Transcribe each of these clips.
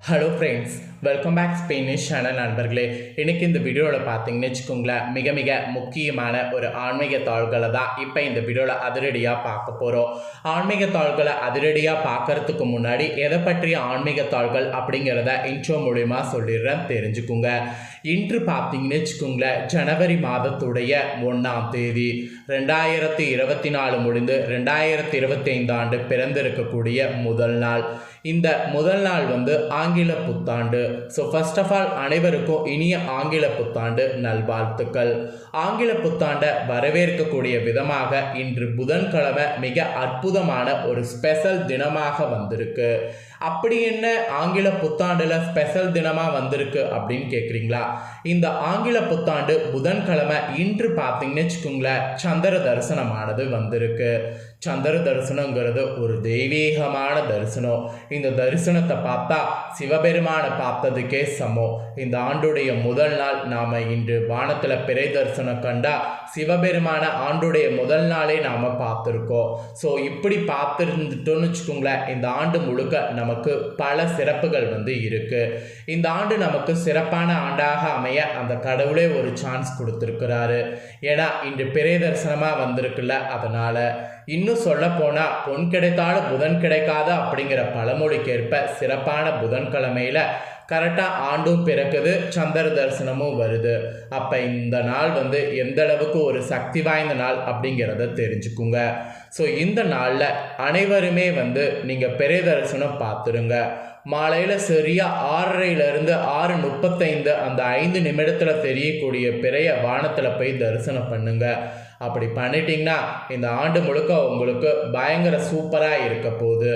Hello friends welcome back Spanish channel நண்பர்களே. இன்றைக்கி இந்த வீடியோவில் பார்த்தீங்கன்னு வச்சுக்கோங்களேன் மிக மிக முக்கியமான ஒரு ஆன்மீக தாள்களை தான் இப்போ இந்த வீடியோவில் அதிரடியாக பார்க்க போகிறோம் ஆன்மீக தாள்களை அதிரடியாக பார்க்கறதுக்கு முன்னாடி எதை பற்றிய ஆன்மீக தாள்கள் அப்படிங்கிறத இன்ட்ரோ மூலிமா சொல்லிடுறேன் தெரிஞ்சுக்குங்க. இன்று பார்த்தீங்கன்னு வச்சுக்கோங்களேன் ஜனவரி மாதத்துடைய ஒன்றாம் தேதி ரெண்டாயிரத்தி இருபத்தி நாலு முடிந்து ரெண்டாயிரத்தி இருபத்தி ஐந்து ஆண்டு பிறந்திருக்கக்கூடிய முதல் நாள். இந்த முதல் நாள் வந்து ஆங்கில புத்தாண்டு. ஸோ ஃபர்ஸ்ட் ஆஃப் ஆல் அனைவருக்கும் இனிய ஆங்கில புத்தாண்டு நல்வாழ்த்துக்கள். ஆங்கில புத்தாண்டை வரவேற்கக்கூடிய விதமாக இன்று புதன்கிழமை மிக அற்புதமான ஒரு ஸ்பெஷல் தினமாக வந்திருக்கு. அப்படி என்ன ஆங்கில புத்தாண்டில் ஸ்பெஷல் தினமாக வந்திருக்கு அப்படின்னு கேட்குறீங்களா இந்த ஆங்கில புத்தாண்டு புதன்கிழமை இன்று பார்த்தீங்கன்னு வச்சுக்கோங்களேன் சந்திர தரிசனமானது வந்திருக்கு. சந்திர தரிசனங்கிறது ஒரு தெய்வீகமான தரிசனம். இந்த தரிசனத்தை பார்த்தா சிவபெருமானை பார்த்ததுக்கே சமம். இந்த ஆண்டுடைய முதல் நாள் நாம் இன்று வானத்தில் பிறை தரிசனம் கண்டா சிவபெருமான ஆண்டுடைய முதல் நாளே நாம் பார்த்துருக்கோம். ஸோ இப்படி பார்த்துருந்துட்டோன்னு வச்சுக்கோங்களேன் இந்த ஆண்டு முழுக்க நமக்கு பல சிறப்புகள் வந்து இருக்குது இந்த ஆண்டு நமக்கு சிறப்பான ஆண்டாக அமைய அந்த கடவுளே ஒரு சான்ஸ் கொடுத்துருக்கிறாரு. ஏன்னா இன்று பிறை தரிசனமாக வந்திருக்குல்ல அதனால் இன்னும் சொல்ல போனால் பொன் கிடைத்தாலும் புதன் கிடைக்காது அப்படிங்கிற பழமொழிக்கேற்ப சிறப்பான புதன்கிழமையில் கரெக்டாக ஆண்டும் பிறக்குது சந்திர தரிசனமும் வருது. அப்போ இந்த நாள் வந்து எந்த அளவுக்கு ஒரு சக்தி வாய்ந்த நாள் அப்படிங்கிறத தெரிஞ்சுக்குங்க. ஸோ இந்த நாளில் அனைவருமே வந்து நீங்கள் பெரிய தரிசனம் பார்த்துருங்க. மாலையில் சரியாக ஆறரையிலேருந்து ஆறு முப்பத்தைந்து அந்த ஐந்து நிமிடத்தில் தெரியக்கூடிய பிறைய வானத்தில் போய் தரிசனம் பண்ணுங்கள் அப்படி பண்ணிட்டீங்கன்னா இந்த ஆண்டு முழுக்க உங்களுக்கு பயங்கர சூப்பராக இருக்க போகுது.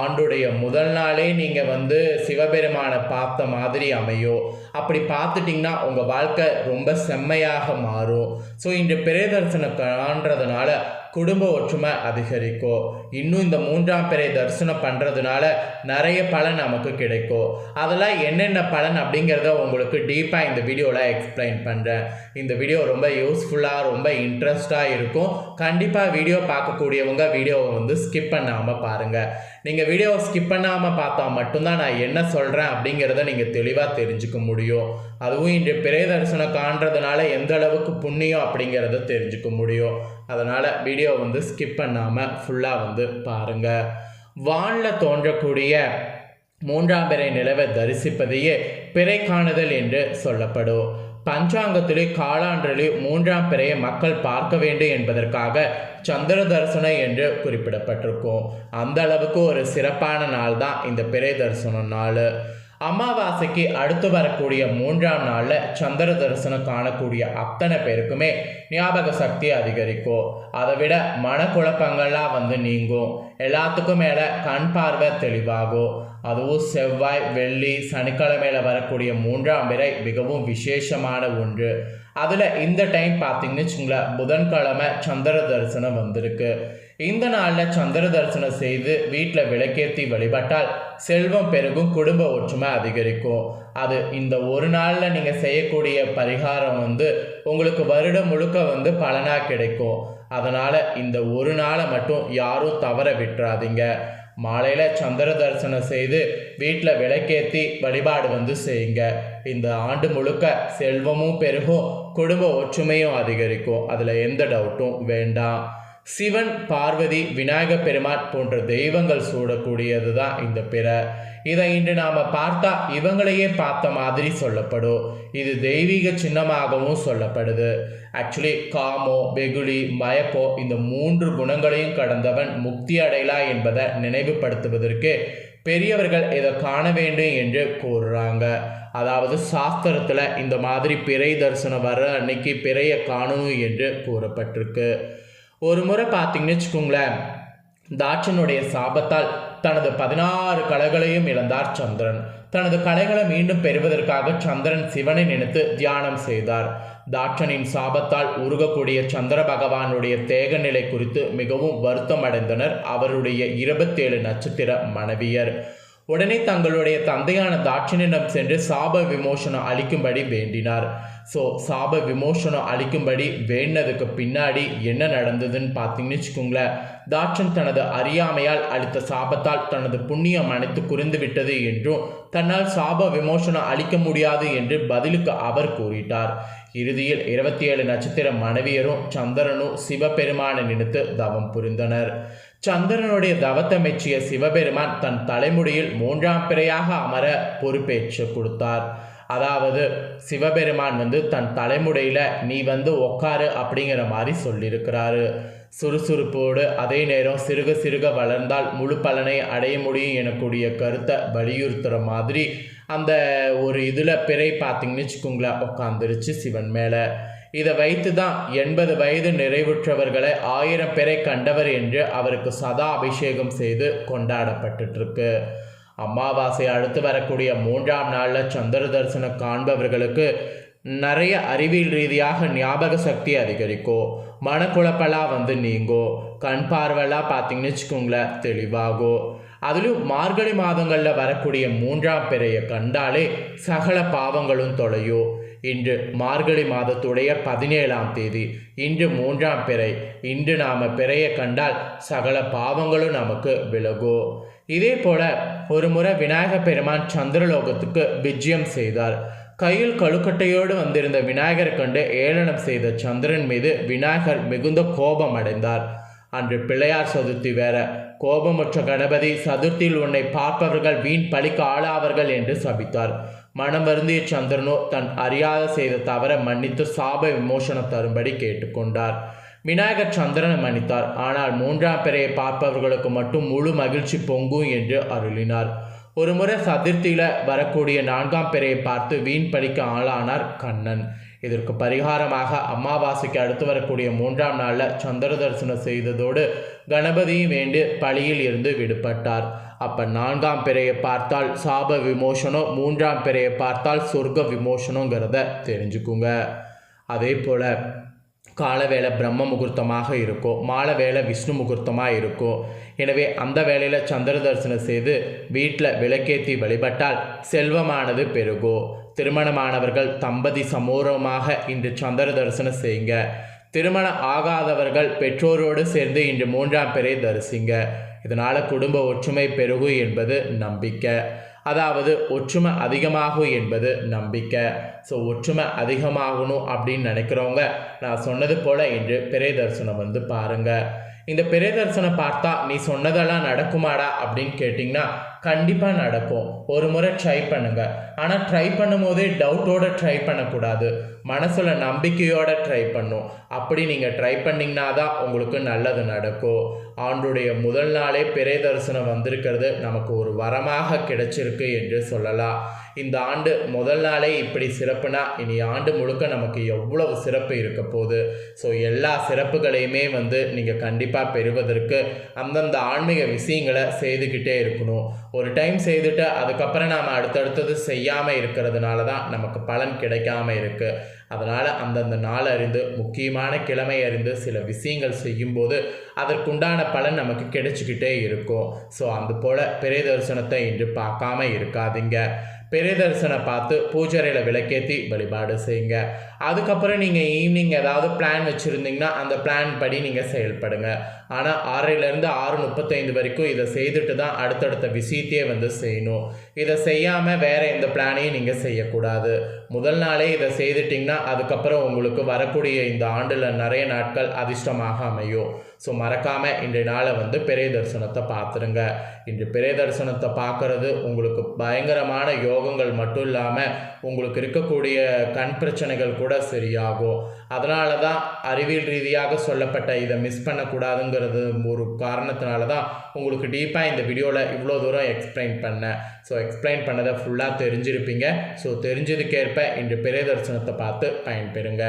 ஆண்டுடைய முதல் நாளே நீங்கள் வந்து சிவபெருமானை பார்த்த மாதிரி அமையும். அப்படி பார்த்துட்டிங்கன்னா உங்கள் வாழ்க்கை ரொம்ப செம்மையாக மாறும். ஸோ இன்று பிரேதர்சனம் காண்றதுனால குடும்ப ஒற்றுமை அதிகரிக்கும் இன்னும் இந்த மூன்றாம் பிறை தரிசனம் பண்ணுறதுனால நிறைய பலன் நமக்கு கிடைக்கும் அதெல்லாம் என்னென்ன பலன் அப்படிங்கிறத உங்களுக்கு டீப்பாக இந்த வீடியோவில் எக்ஸ்பிளைன் பண்ணுறேன் இந்த வீடியோ ரொம்ப யூஸ்ஃபுல்லாக ரொம்ப இன்ட்ரெஸ்டாக இருக்கும். கண்டிப்பாக வீடியோ பார்க்கக்கூடியவங்க வீடியோவை வந்து ஸ்கிப் பண்ணாமல் பாருங்கள் நீங்கள் வீடியோவை ஸ்கிப் பண்ணாமல் பார்த்தா மட்டும்தான் நான் என்ன சொல்கிறேன் அப்படிங்கிறத நீங்கள் தெளிவாக தெரிஞ்சுக்க முடியும். அதுவும் இன்று பிறை தரிசனம் காண்றதுனால எந்த அளவுக்கு புண்ணியம் அப்படிங்கிறத தெரிஞ்சுக்க முடியும். அதனால் வீடியோ வந்து ஸ்கிப் பண்ணாமல் ஃபுல்லாக வந்து பாருங்கள் வானில் தோன்றக்கூடிய மூன்றாம் பிறை நிலவை தரிசிப்பதையே பிறை காணுதல் என்று சொல்லப்படும். பஞ்சாங்கத்திலே காலாண்டிலே மூன்றாம் பிறையை மக்கள் பார்க்க வேண்டும் என்பதற்காக சந்திர தரிசனம் என்று குறிப்பிடப்பட்டிருக்கும். அந்த அளவுக்கு ஒரு சிறப்பான நாள் தான் இந்த பிறை தரிசனம் நாள். அமாவாசைக்கு அடுத்து வரக்கூடிய மூன்றாம் நாளில் சந்திர தரிசனம் காணக்கூடிய அத்தனை பேருக்குமே ஞாபக சக்தி அதிகரிக்கும். அதை விட மனக்குழப்பங்கள்லாம் வந்து நீங்கும். எல்லாத்துக்கும் மேலே கண் பார்வை தெளிவாகும். அதுவும் செவ்வாய் வெள்ளி சனிக்கிழமையில வரக்கூடிய மூன்றாம் பிறை மிகவும் விசேஷமான ஒன்று. அதில் இந்த டைம் பார்த்தீங்கன்னு வச்சுங்களேன் புதன்கிழமை சந்திர தரிசனம் வந்திருக்கு. இந்த நாளில் சந்திர தரிசனம் செய்து வீட்டில் விளக்கேற்றி வழிபட்டால் செல்வம் பெருகும் குடும்ப ஒற்றுமை அதிகரிக்கும். அது இந்த ஒரு நாளில் நீங்கள் செய்யக்கூடிய பரிகாரம் வந்து உங்களுக்கு வருடம் முழுக்க வந்து பலனாக கிடைக்கும். அதனால் இந்த ஒரு நாளை மட்டும் யாரும் தவற விட்டுறாதீங்க. மாலையில் சந்திர தரிசனம் செய்து வீட்டில் விளக்கேற்றி வழிபாடு வந்து செய்யுங்க. இந்த ஆண்டு முழுக்க செல்வமும் பெருகும் குடும்ப ஒற்றுமையும் அதிகரிக்கும். அதில் எந்த டவுட்டும் வேண்டாம். சிவன் பார்வதி விநாயக பெருமாள் போன்ற தெய்வங்கள் சூடக்கூடியது தான் இந்த பிற. இதை இன்று நாம் பார்த்தா இவங்களையே பார்த்த மாதிரி சொல்லப்படும். இது தெய்வீக சின்னமாகவும் சொல்லப்படுது. ஆக்சுவலி காமோ வெகுளி மயப்போ இந்த மூன்று குணங்களையும் கடந்தவன் முக்தி அடையலா என்பதை நினைவுபடுத்துவதற்கு பெரியவர்கள் இதை காண வேண்டும் என்று கூறுறாங்க. அதாவது சாஸ்திரத்தில் இந்த மாதிரி பிறை தரிசனம் வர அன்னைக்கு பிறையை காணணும் என்று கூறப்பட்டிருக்கு. ஒரு முறை பார்த்தீங்கன்னு வச்சுக்கோங்களேன் தாட்சனுடைய சாபத்தால் தனது பதினாறு கலைகளையும் இழந்தார் சந்திரன். தனது கலைகளை மீண்டும் பெறுவதற்காக சந்திரன் சிவனை நினைத்து தியானம் செய்தார். தாட்சனின் சாபத்தால் உருகக்கூடிய சந்திர பகவானுடைய தேக நிலை குறித்து மிகவும் வருத்தம் அடைந்தனர் அவருடைய இருபத்தேழு நட்சத்திர மனைவியர். உடனே தங்களுடைய தந்தையான தாட்சனிடம் சென்று சாப விமோசனம் அளிக்கும்படி வேண்டினார். ஸோ சாப விமோசனம் அளிக்கும்படி வேண்டதுக்கு பின்னாடி என்ன நடந்ததுன்னு பார்த்தீங்கன்னு வச்சுக்கோங்களேன். தாட்சன் தனது அறியாமையால் அளித்த சாபத்தால் தனது புண்ணியம் அனைத்து குறைந்து விட்டது என்றும் தன்னால் சாப விமோசனம் அளிக்க முடியாது என்று பதிலுக்கு அவர் கூறிட்டார். இறுதியில் இருபத்தி ஏழு நட்சத்திர மனைவியரும் சந்திரனும் சிவபெருமானை நினைத்து தவம் புரிந்தனர். சந்திரனுடைய தவத்தை மெச்சிய சிவபெருமான் தன் தலைமுடியில் மூன்றாம் பிறையாக அமர பொறுப்பேற்று கொடுத்தார். அதாவது சிவபெருமான் வந்து தன் தலைமுடியில் நீ வந்து உக்காரு அப்படிங்கிற மாதிரி சொல்லியிருக்கிறாரு. சுறுசுறுப்போடு அதே நேரம் சிறுக சிறுக வளர்ந்தால் முழு பலனை அடைய முடியும் எனக்கூடிய கருத்தை வலியுறுத்துகிற மாதிரி அந்த ஒரு இதில் பிறை பார்த்தீங்கன்னு வச்சுக்கோங்களேன் உட்காந்துருச்சு சிவன் மேலே. இதை வைத்து தான் எண்பது வயது நிறைவுற்றவர்களை ஆயிரம் பேரை கண்டவர் என்று அவருக்கு சதா அபிஷேகம் செய்து கொண்டாடப்பட்டுருக்கு அமாவாசை அடுத்து வரக்கூடிய மூன்றாம் நாளில் சந்திர தரிசனம் காண்பவர்களுக்கு நிறைய அறிவியல் ரீதியாக ஞாபக சக்தி அதிகரிக்கும். மனக்குழப்பெல்லாம் வந்து நீங்கும் கண் பார்வைலாம் பார்த்தீங்கன்னு வச்சுக்கோங்களேன் தெளிவாகும் அதுலேயும் மார்கழி மாதங்களில் வரக்கூடிய மூன்றாம் பிறையை கண்டாலே சகல பாவங்களும் தொலையும். இன்று மார்கழி மாதத்துடைய பதினேழாம் தேதி. இன்று மூன்றாம் பிறை. இன்று நாம் பிறையை கண்டால் சகல பாவங்களும் நமக்கு விலகும் இதே போல ஒரு முறை விநாயக பெருமான் சந்திரலோகத்துக்கு விஜயம் செய்தார். கையில் கழுக்கட்டையோடு வந்திருந்த விநாயகர் கண்டு ஏளனம் செய்த சந்திரன் மீது விநாயகர் மிகுந்த கோபம் அடைந்தார். அன்று பிள்ளையார் சதுர்த்தி வேற. கோபமுற்ற கணபதி சதுர்த்தியில் உன்னை பார்ப்பவர்கள் வீண் பழிக்க ஆளாவர்கள் என்று சபித்தார். மனம் வருந்திய சந்திரனோ தன் அறியாத செய்த தவற மன்னித்து சாப விமோசனம் தரும்படி கேட்டுக்கொண்டார். விநாயகர் சந்திரனை மன்னித்தார். ஆனால் மூன்றாம் பிறையை பார்ப்பவர்களுக்கு மட்டும் முழு மகிழ்ச்சி பொங்கும் என்று அருளினார். ஒருமுறை சதுர்த்தியில் வரக்கூடிய நான்காம் பிறையை பார்த்து வீண் படிக்க ஆளானார் கண்ணன். இதற்கு பரிகாரமாக அமாவாசைக்கு அடுத்து வரக்கூடிய மூன்றாம் நாளில் சந்திர தரிசனம் செய்ததோடு கணபதியும் வேண்டு பழியில் இருந்து விடுபட்டார். அப்போ நான்காம் பிறையை பார்த்தால் சாப விமோசனம் மூன்றாம் பிறையை பார்த்தால் சொர்க்க விமோசனங்கிறத தெரிஞ்சுக்குங்க. அதே போல் காலவேளை பிரம்ம முகூர்த்தமாக இருக்கும் மாலை வேலை விஷ்ணு முகூர்த்தமாக இருக்கும். எனவே அந்த வேளையில் சந்திர தரிசனம் செய்து வீட்டில் விளக்கேற்றி வழிபட்டால் செல்வமானது பெருகும். திருமணமானவர்கள் தம்பதி சமூகமாக இன்று சந்திர தரிசனம் செய்யுங்க. திருமணம் ஆகாதவர்கள் பெற்றோரோடு சேர்ந்து இன்று மூன்றாம் பேரை தரிசிங்க. இதனால் குடும்ப ஒற்றுமை பெருகும் என்பது நம்பிக்கை. அதாவது ஒற்றுமை அதிகமாகும் என்பது நம்பிக்கை. ஸோ ஒற்றுமை அதிகமாகணும் அப்படின்னு நினைக்கிறவங்க நான் சொன்னது போல் இன்று பிறை தரிசனம் வந்து பாருங்கள் இந்த பிறை தரிசனம் பார்த்தா நீ சொன்னதெல்லாம் நடக்குமாடா? அப்படின்னு கேட்டிங்கன்னா கண்டிப்பாக நடக்கும். ஒரு முறை ட்ரை பண்ணுங்கள் ஆனால் ட்ரை பண்ணும்போதே டவுட்டோட ட்ரை பண்ணக்கூடாது. மனசில் நம்பிக்கையோட ட்ரை பண்ணும். அப்படி நீங்கள் ட்ரை பண்ணிங்கன்னா தான் உங்களுக்கு நல்லது நடக்கும். ஆண்டுடைய முதல் நாளே பிறை தரிசனம் வந்திருக்கிறது. நமக்கு ஒரு வரமாக கிடைச்சிருக்கு என்று சொல்லலாம். இந்த ஆண்டு முதல் நாளே இப்படி சிறப்புனா இனி ஆண்டு முழுக்க நமக்கு எவ்வளவு சிறப்பு இருக்க போகுது? ஸோ எல்லா சிறப்புகளையுமே வந்து நீங்கள் கண்டிப்பாக பெறுவதற்கு அந்தந்த ஆன்மீக விஷயங்களை செய்துக்கிட்டே இருக்கணும். ஒரு டைம் செய்துட்டு அதுக்கப்புறம் நாம் அடுத்தடுத்தது செய்யாமல் இருக்கிறதுனால தான் நமக்கு பலன் கிடைக்காம இருக்குது அதனால் அந்தந்த நாள் அறிந்து முக்கியமான கிழமை அறிந்து சில விஷயங்கள் செய்யும்போது அதற்குண்டான பலன் நமக்கு கிடைச்சிக்கிட்டே இருக்கும். ஸோ அது போல் பெரிய தரிசனத்தை இன்று பார்க்காம இருக்காதீங்க. பெரிய பார்த்து பூஜரையில் விளக்கேற்றி வழிபாடு செய்யுங்க. அதுக்கப்புறம் நீங்கள் ஈவினிங் ஏதாவது பிளான் வச்சுருந்தீங்கன்னா அந்த பிளான் படி நீங்கள் செயல்படுங்க. ஆனால் ஆறரைலேருந்து ஆறு முப்பத்தைந்து வரைக்கும் இதை செய்துட்டு தான் அடுத்தடுத்த விஷயத்தையே வந்து செய்யணும். இதை செய்யாமல் வேறு எந்த பிளானையும் நீங்கள் செய்யக்கூடாது. முதல் நாளே இதை செய்துட்டிங்கன்னா அதுக்கப்புறம் உங்களுக்கு வரக்கூடிய இந்த ஆண்டில் நிறைய நாட்கள் அதிர்ஷ்டமாக அமையும். ஸோ மறக்காமல் இன்றைய நாளை வந்து பெரிய தரிசனத்தை பார்த்துருங்க. இன்று பெரிய தரிசனத்தை பார்க்குறது உங்களுக்கு பயங்கரமான யோகங்கள் மட்டும் இல்லாமல் உங்களுக்கு இருக்கக்கூடிய கண் பிரச்சனைகள் கூட சரியாகும். அதனால தான் அறிவியல் ரீதியாக சொல்லப்பட்ட இதை மிஸ் பண்ணக்கூடாதுங்கிறது ஒரு காரணத்தினால தான் உங்களுக்கு டீப்பாக இந்த வீடியோவில் இவ்வளோ தூரம் எக்ஸ்பிளைன் பண்ணேன். ஸோ எக்ஸ்பிளைன் பண்ணதை ஃபுல்லாக தெரிஞ்சிருப்பீங்க. ஸோ தெரிஞ்சதுக்கேற்ப இன்று பெரிய தரிசனத்தை பார்த்து பயன்பெறுங்க.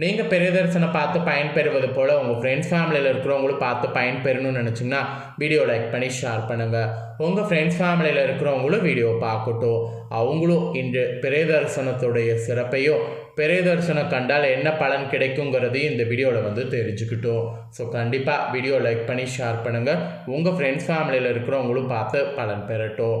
நீங்கள் பெரிய தரிசனம் பார்த்து பயன்பெறுவது போல் உங்கள் ஃப்ரெண்ட்ஸ் ஃபேமிலியில் இருக்கிறவங்களும் பார்த்து பயன்பெறணும்னு நினச்சிங்கன்னா வீடியோ லைக் பண்ணி ஷேர் பண்ணுங்கள் உங்கள் ஃப்ரெண்ட்ஸ் ஃபேமிலியில் இருக்கிறவங்களும் வீடியோ பார்க்கட்டும். அவங்களும் இன்று பெரிய தரிசனத்துடைய சிறப்பையும் பெரிய தரிசனம் கண்டால் என்ன பலன் கிடைக்குங்கிறதையும் இந்த வீடியோவில் வந்து தெரிஞ்சுக்கிட்டோம். ஸோ கண்டிப்பாக வீடியோ லைக் பண்ணி ஷேர் பண்ணுங்கள் உங்கள் ஃப்ரெண்ட்ஸ் ஃபேமிலியில் இருக்கிறவங்களும் பார்த்து பலன் பெறட்டும்.